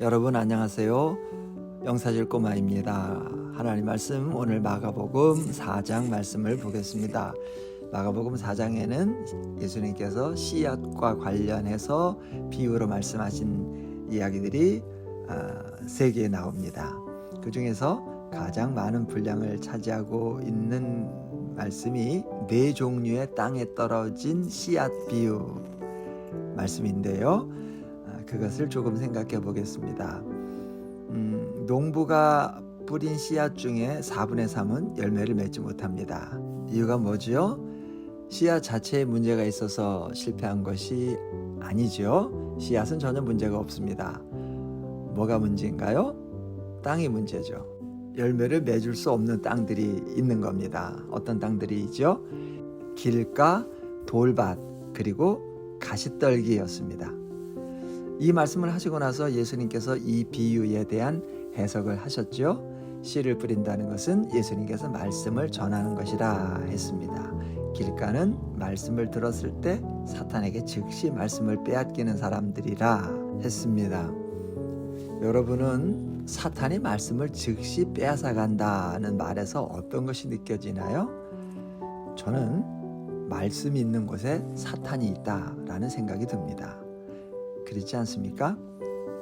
여러분 안녕하세요. 영사질 꼬마입니다. 하나님 말씀 오늘 마가복음 4장 말씀을 보겠습니다. 마가복음 4장에는 예수님께서 씨앗과 관련해서 비유로 말씀하신 이야기들이 아, 세개 나옵니다. 그 중에서 가장 많은 분량을 차지하고 있는 말씀이 네 종류의 땅에 떨어진 씨앗 비유 말씀인데요. 아, 그것을 조금 생각해 보겠습니다. 음, 농부가 뿌린 씨앗 중에 4분의 3은 열매를 맺지 못합니다. 이유가 뭐지요? 씨앗 자체에 문제가 있어서 실패한 것이 아니죠. 씨앗은 전혀 문제가 없습니다. 뭐가 문제인가요? 땅이 문제죠. 열매를 맺을 수 없는 땅들이 있는 겁니다. 어떤 땅들이 있죠? 길가, 돌밭, 그리고 가시떨기였습니다. 이 말씀을 하시고 나서 예수님께서 이 비유에 대한 해석을 하셨죠. 씨를 뿌린다는 것은 예수님께서 말씀을 전하는 것이라 했습니다. 길가는 말씀을 들었을 때 사탄에게 즉시 말씀을 빼앗기는 사람들이라 했습니다. 여러분은 사탄이 말씀을 즉시 빼앗아 간다는 말에서 어떤 것이 느껴지나요? 저는 말씀이 있는 곳에 사탄이 있다라는 생각이 듭니다. 그렇지 않습니까?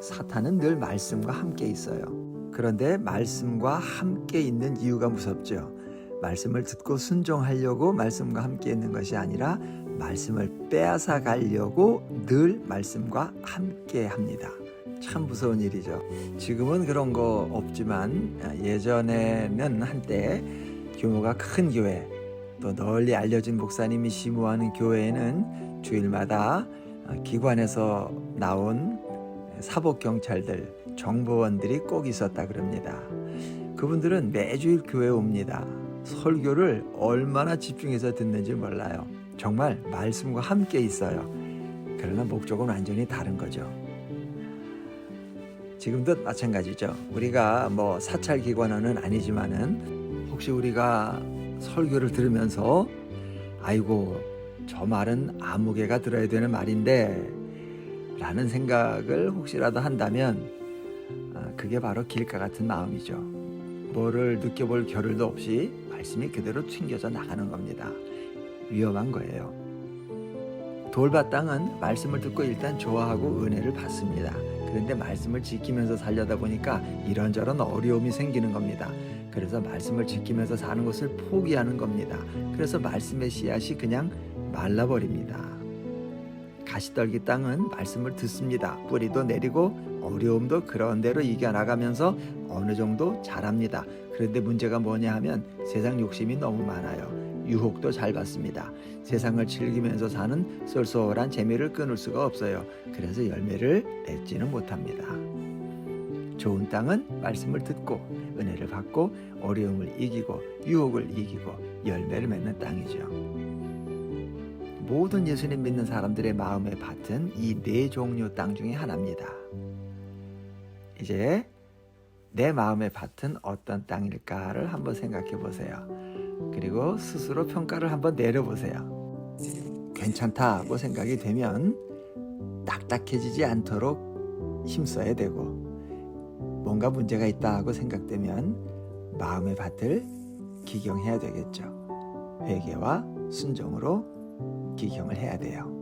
사탄은 늘 말씀과 함께 있어요. 그런데 말씀과 함께 있는 이유가 무섭죠. 말씀을 듣고 순종하려고 말씀과 함께 있는 것이 아니라 말씀을 빼앗아 가려고 늘 말씀과 함께 합니다. 참 무서운 일이죠. 지금은 그런 거 없지만 예전에는 한때 규모가 큰 교회 또 널리 알려진 목사님이 심우하는 교회에는 주일마다 기관에서 나온 사복 경찰들, 정보원들이 꼭 있었다 그럽니다. 그분들은 매주일 교회에 옵니다. 설교를 얼마나 집중해서 듣는지 몰라요. 정말 말씀과 함께 있어요. 그러나 목적은 완전히 다른 거죠. 지금도 마찬가지죠. 우리가 뭐 사찰 기관원은 아니지만은 혹시 우리가 설교를 들으면서 아이고 저 말은 아무개가 들어야 되는 말인데 라는 생각을 혹시라도 한다면 아, 그게 바로 길가 같은 마음이죠. 뭐를 느껴볼 겨를도 없이 말씀이 그대로 튕겨져 나가는 겁니다. 위험한 거예요. 돌밭 땅은 말씀을 듣고 일단 좋아하고 은혜를 받습니다. 그런데 말씀을 지키면서 살려다 보니까 이런저런 어려움이 생기는 겁니다. 그래서 말씀을 지키면서 사는 것을 포기하는 겁니다. 그래서 말씀의 씨앗이 그냥 말라버립니다. 가시떨기 땅은 말씀을 듣습니다. 뿌리도 내리고 어려움도 그런 대로 이겨나가면서 어느 정도 잘합니다. 그런데 문제가 뭐냐 하면 세상 욕심이 너무 많아요. 유혹도 잘 받습니다. 세상을 즐기면서 사는 쏠쏠한 재미를 끊을 수가 없어요. 그래서 열매를 맺지는 못합니다. 좋은 땅은 말씀을 듣고 은혜를 받고 어려움을 이기고 유혹을 이기고 열매를 맺는 땅이죠. 모든 예수님 믿는 사람들의 마음의 밭은 이 네 종류 땅 중에 하나입니다. 이제 내 마음의 밭은 어떤 땅일까를 한번 생각해 보세요. 그리고 스스로 평가를 한번 내려보세요. 괜찮다고 생각이 되면 딱딱해지지 않도록 힘써야 되고 뭔가 문제가 있다고 생각되면 마음의 밭을 기경해야 되겠죠. 회개와 순종으로 기경을 해야 돼요.